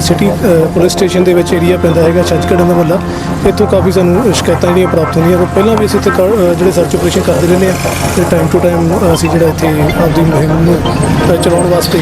City police station ਦੇ ਵਿੱਚ area ਪੈਂਦਾ ਹੈਗਾ ਛੱਜਕੜਨ ਦਾ ਮੱਲਾ ਇੱਥੋਂ ਕਾਫੀ ਸਾਨੂੰ ਸ਼ਿਕਾਇਤਾਂ ਜਿਹੜੀਆਂ ਪ੍ਰਾਪਤ ਹੁੰਦੀਆਂ। ਪਰ ਪਹਿਲਾਂ ਵੀ ਅਸੀਂ ਇੱਥੇ ਕਾ- ਜਿਹੜੇ ਸਰਚ ਆਪਰੇਸ਼ਨ ਕਰਦੇ ਰਹਿੰਦੇ ਆ ਤੇ ਟਾਈਮ ਟੂ ਟਾਈਮ ਅਸੀਂ ਜਿਹੜਾ ਇੱਥੇ ਆਪਦੀ ਮੁਹਿੰਮ ਨੂੰ ਚਲਾਉਣ ਵਾਸਤੇ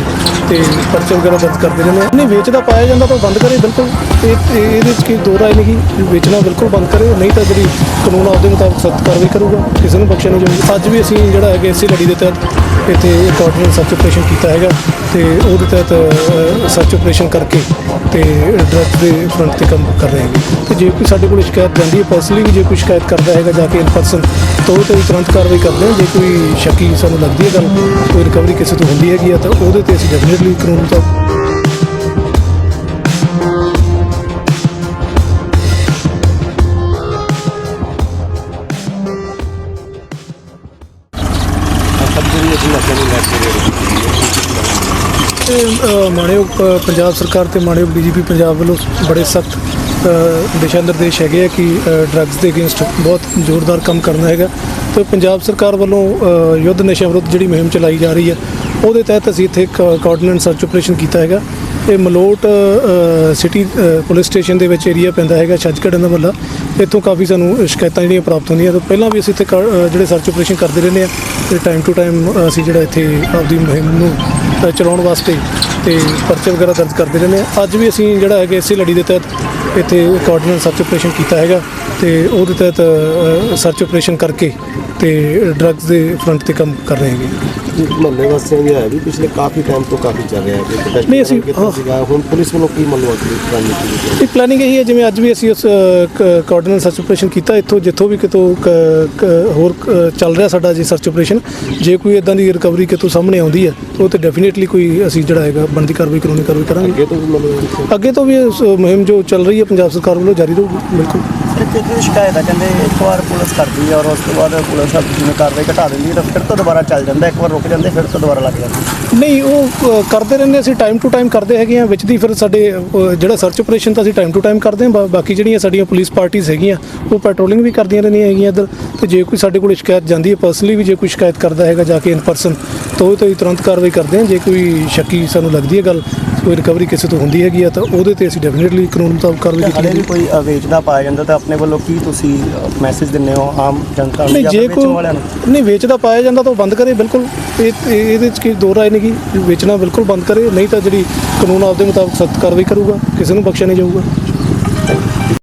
ਤੇ ਪਰਚੇ ਵਗੈਰਾ ਦਰਜ ਕਰਦੇ ਰਹਿੰਦੇ ਆ ਨਹੀਂ, ਵੇਚਦਾ ਪਾਇਆ ਜਾਂਦਾ ਤਾਂ ਬੰਦ ਕਰੇ, ਬਿਲਕੁਲ। ਇਹ ਇਹਦੇ ਵਿੱਚ ਕੀ ਦੋ ਰਾਏ ਨਹੀਂ ਕਿ ਵੇਚਣਾ ਬਿਲਕੁਲ ਬੰਦ ਕਰੇ, ਨਹੀਂ ਤਾਂ ਜਿਹੜੀ ਕਾਨੂੰਨ ਆਪਦੇ ਮੁਤਾਬਕ ਸਖਤ ਕਾਰਵਾਈ ਕਰੂਗਾ। ਕਿਸੇ ਨੂੰ ਬਖਸ਼ਿਆ ਨਹੀਂ ਜਾਊਗਾ ਅੱਜ ਵੀ ਅਸੀਂ ਜਿਹੜਾ ਹੈਗਾ ਇਸੇ ਲੜੀ ਦੇ ਤਹਿਤ ਇੱਥੇ ਕੋਆਰਡੀਨੇਟ ਸਰਚ ਆਪਰੇਸ਼ਨ ਕੀਤਾ ਹੈਗਾ ਤੇ ਉਹਦੇ ਤਹਿਤ ਸਰਚ ਆਪਰੇਸ਼ਨ ਕਰਕੇ ਤੇ ਡਰੱਗ ਦੇ ਫਰੰਟ ਤੇ ਕੰਮ ਕਰ ਰਹੇ ਹਾਂ ਤੇ ਜੇ ਕੋਈ ਸਾਡੇ ਕੋਲ ਸ਼ਿਕਾਇਤ ਜਾਂਦੀ ਹੈ ਪਰਸਨਲੀ ਵੀ ਜੇ ਕੋਈ ਸ਼ਿਕਾਇਤ ਕਰਦਾ ਹੈਗਾ ਜਾ ਕੇ ਇਨ ਪਰਸਨ ਤਾਂ ਉਹ ਤੇ ਵੀ ਤੁਰੰਤ ਕਾਰਵਾਈ ਕਰਦੇ ਹਾਂ ਜੇ ਕੋਈ ਸ਼ੱਕੀ ਸਾਨੂੰ ਲੱਗਦੀ ਹੈ ਗੱਲ ਕੋਈ ਰਿਕਵਰੀ ਕਿਸੇ ਤੋਂ ਹੁੰਦੀ ਹੈਗੀ ਆ ਤਾਂ ਉਹਦੇ ਤੇ ਅਸੀਂ ਡੈਫੀਨਿਟਲੀ ਕਾਨੂੰਨ ਤਾਂ ਤੇ ਅ, ਮਾਣਯੋਗ ਪ- ਪੰਜਾਬ ਸਰਕਾਰ ਤੇ ਮਾਣਯੋਗ ਡੀਜੀਪੀ ਪੰਜਾਬ ਵੱਲੋਂ ਬੜੇ ਸਖਤ ਦਿਸ਼ਾ ਨਿਰਦੇਸ਼ ਹੈਗੇ ਆ ਕਿ ਡਰੱਗਸ ਦੇ ਅਗੇਂਸਟ ਬਹੁਤ ਜ਼ੋਰਦਾਰ ਕੰਮ ਕਰਨਾ ਹੈਗਾ। ਤੇ ਪੰਜਾਬ ਸਰਕਾਰ ਵੱਲੋਂ ਯੁੱਧ ਨਸ਼ਾ ਵਿਰੁੱਧ ਜਿਹੜੀ ਮੁਹਿੰਮ ਚਲਾਈ ਜਾ ਰਹੀ ਹੈ ਉਹਦੇ ਤਹਿਤ ਅਸੀਂ ਇੱਥੇ ਕੋਆਰਡੀਨੇਟ ਸਰਚ ਆਪਰੇਸ਼ਨ ਕੀਤਾ ਹੈਗਾ। ਇਹ ਮਲੋਟ ਸਿਟੀ ਪੁਲਿਸ ਸਟੇਸ਼ਨ ਦੇ ਵਿੱਚ ਏਰੀਆ ਪੈਂਦਾ ਹੈਗਾ ਛੱਜਕੜਨ ਦਾ ਮੱਲਾ ਇੱਥੋਂ ਕਾਫੀ ਸਾਨੂੰ ਸ਼ਿਕਾਇਤਾਂ ਜਿਹੜੀਆਂ ਪ੍ਰਾਪਤ ਹੁੰਦੀਆਂ। ਤੋਂ ਪਹਿਲਾਂ ਵੀ ਅਸੀਂ ਇੱਥੇ ਕਾ- ਜਿਹੜੇ ਸਰਚ ਆਪਰੇਸ਼ਨ ਕਰਦੇ ਰਹਿੰਦੇ ਆ ਤੇ ਟਾਈਮ ਟੂ ਟਾਈਮ ਅਸੀਂ ਜਿਹੜਾ ਇੱਥੇ ਆਪਦੀ ਮੁਹਿੰਮ ਨੂੰ ਚਲਾਉਣ ਵਾਸਤੇ ਤੇ ਪਰਚੇ ਵਗੈਰਾ ਦਰਜ ਕਰਦੇ ਰਹਿੰਦੇ ਆ। ਅੱਜ ਵੀ ਅਸੀਂ ਜਿਹੜਾ ਹੈਗਾ ਇਸੇ ਲੜੀ ਦੇ ਤਹਿਤ ਇੱਥੇ ਕੋਆਰਡੀਨੇਟ ਸਰਚ ਆਪਰੇਸ਼ਨ ਕੀਤਾ ਹੈਗਾ ਤੇ ਉਹਦੇ ਤਹਿਤ ਸਰਚ ਆਪਰੇਸ਼ਨ ਕਰਕੇ ਤੇ ਡਰੱਗਸ ਦੇ ਫਰੰਟ ਤੇ ਕੰਮ ਕਰ ਰਹੇ ਹੈਗੇ। ਮਹੱਲੇ ਵਾਸੀਆਂ ਦੀ ਹੈ ਵੀ ਪਿਛਲੇ ਕਾਫੀ ਟਾਈਮ ਤੋਂ ਕਾਫੀ ਚੱਲ ਰਿਹਾ ਹੈ ਕਿ ਨਹੀਂ, ਅਸੀਂ- ਕੀਤਾ। ਸੀਗਾ ਹੁਣ ਪੁਲਿਸ ਵੱਲੋਂ ਕੀ ਮੰਨੋ ਅਗਲੀ ਰਣਨੀਤੀ ਹੈ? ਇਹ ਪਲੈਨਿੰਗ ਇਹੀ ਹੈ ਜਿਵੇਂ ਅੱਜ ਵੀ ਅਸੀਂ ਉਸ ਕੋਆਰਡੀਨੇਟ ਸਰਚ ਆਪਰੇਸ਼ਨ ਕੀਤਾ ਇੱਥੋਂ ਜਿੱਥੋਂ ਵੀ ਕਿਤੋਂ ਕ- ਕ- ਹੋਰ ਕ- ਚੱਲ ਰਿਹਾ ਸਾਡਾ ਜੀ ਸਰਚ ਆਪਰੇਸ਼ਨ ਜੇ ਕੋਈ ਇਦਾਂ ਦੀ ਰਿਕਵਰੀ ਕਿਤੋਂ ਸਾਹਮਣੇ ਆਉਂਦੀ ਹੈ ਉਹ ਤੇ ਡੈਫੀਨੇਟਲੀ ਕੋਈ ਅਸੀਂ ਜਿਹੜਾ ਹੈਗਾ ਬਣਦੀ ਕਾਰਵਾਈ ਕਾਨੂੰਨੀ ਕਾਰਵਾਈ ਕਰਾਂਗੇ। ਅੱਗੇ ਤੋਂ ਵੀ ਮਤਲਬ ਅੱਗੇ ਤੋਂ ਵੀ ਇਸ ਮੁਹਿੰਮ ਜੋ ਚੱਲ ਰਹੀ ਹੈ ਪੰਜਾਬ ਸਰਕਾਰ ਵੱਲੋਂ ਜਾਰੀ ਰਹੂਗੀ ਬਿਲਕੁਲ। ਇੱਕ ਇੱਕ ਸ਼ਿਕਾਇਤ ਆ ਕਹਿੰਦੇ ਇੱਕ ਵਾਰ ਪੁਲਿਸ ਕਰਦੀ ਹੈ ਔਰ ਉਸ ਤੋਂ ਬਾਅਦ ਪੁਲਿਸ ਜਿਵੇਂ ਕਾਰਵਾਈ ਘਟਾ ਦਿੰਦੀ ਹੈ ਤਾਂ ਫਿਰ ਤੋਂ ਦੁਬਾਰਾ ਚੱਲ ਜਾਂਦਾ ਇੱਕ ਵਾਰ ਰੁਕ ਜਾਂਦੇ ਫਿਰ ਤੋਂ ਦੁਬਾਰਾ ਲੱਗ ਜਾਂਦੇ। ਨਹੀਂ ਉਹ ਅ, ਕਰਦੇ ਰਹਿੰਦੇ ਅਸੀਂ ਟਾਈਮ ਟੂ ਟਾਈਮ ਕਰਦੇ ਹੈਗੇ ਆ ਵਿੱਚ ਦੀ ਫਿਰ ਸਾਡੇ ਅ, ਜਿਹੜਾ ਸਰਚ ਆਪਰੇਸ਼ਨ ਤਾਂ ਅਸੀਂ ਟਾਈਮ ਟੂ ਟਾਈਮ ਕਰਦੇ ਹਾਂ ਬਾ- ਬਾਕੀ ਜਿਹੜੀਆਂ ਸਾਡੀਆਂ ਪੁਲਿਸ ਪਾਰਟੀਆਂ ਹੈਗੀਆਂ ਉਹ ਪੈਟਰੋਲਿੰਗ ਵੀ ਕਰਦੀਆਂ ਰਹਿੰਦੀਆਂ ਹੈਗੀਆਂ ਇੱਧਰ। ਤੇ ਜੇ ਕੋਈ ਸਾਡੇ ਕੋਲ ਸ਼ਿਕਾਇਤ ਜਾਂਦੀ ਹੈ ਪਰਸਨਲੀ ਵੀ ਜੇ ਕੋਈ ਸ਼ਿਕਾਇਤ ਕਰਦਾ ਹੈਗਾ ਜਾ ਕੇ ਇਨ ਪਰਸਨ ਤਾਂ ਉਹ ਤੇ ਤੁਰੰਤ ਕਾਰਵਾਈ ਕਰਦੇ ਹਾਂ। ਜੇ ਕੋਈ ਸ਼ੱਕੀ ਸਾਨੂੰ ਲੱਗਦੀ ਹੈ ਗੱਲ ਕੋਈ ਰਿਕਵਰੀ ਕਿਸੇ ਤੋਂ ਹੁੰਦੀ ਹੈਗੀ ਆ ਤਾਂ ਉਹਦੇ ਤੇ ਅਸੀਂ ਡੈਫੀਨਿਟਲੀ ਕਾਨੂੰਨ ਮੁਤਾਬਕ ਕਾਰਵਾਈ ਕੀਤੀ ਜਾਏਗੀ ਕੋਈ ਵੇਚਦਾ ਪਾਇਆ ਜਾਂਦਾ ਤਾਂ ਆਪਣੇ ਵੱਲੋਂ ਕੀ ਤੁਸੀਂ ਮੈਸੇਜ ਦਿੰਦੇ ਹੋ ਆਮ ਜਨਤਾ ਨੂੰ ਜਾਂ ਵੇਚਣ ਵਾਲਿਆਂ ਨੂੰ? ਨਹੀਂ ਵੇਚਦਾ ਪਾਇਆ ਜਾਂਦਾ ਤਾਂ ਉਹ ਬੰਦ ਕਰੇ ਬਿਲਕੁਲ। ਇਹ ਇਹ- ਇਹਦੇ ਵਿੱਚ ਕੀ ਦੋ ਰਾਏ ਨਹੀਂ ਕਿ ਵੇਚਣਾ ਬਿਲਕੁਲ ਬੰਦ ਕਰੇ ਨਹੀਂ ਤਾਂ ਜਿਹੜੀ ਕਾਨੂੰਨ ਆਪਦੇ ਮੁਤਾਬਕ ਸਖਤ ਕਾਰਵਾਈ ਕਰੂਗਾ ਕਿਸੇ ਨੂੰ ਬਖਸ਼ਿਆ ਨਹੀਂ ਜਾਊਗਾ।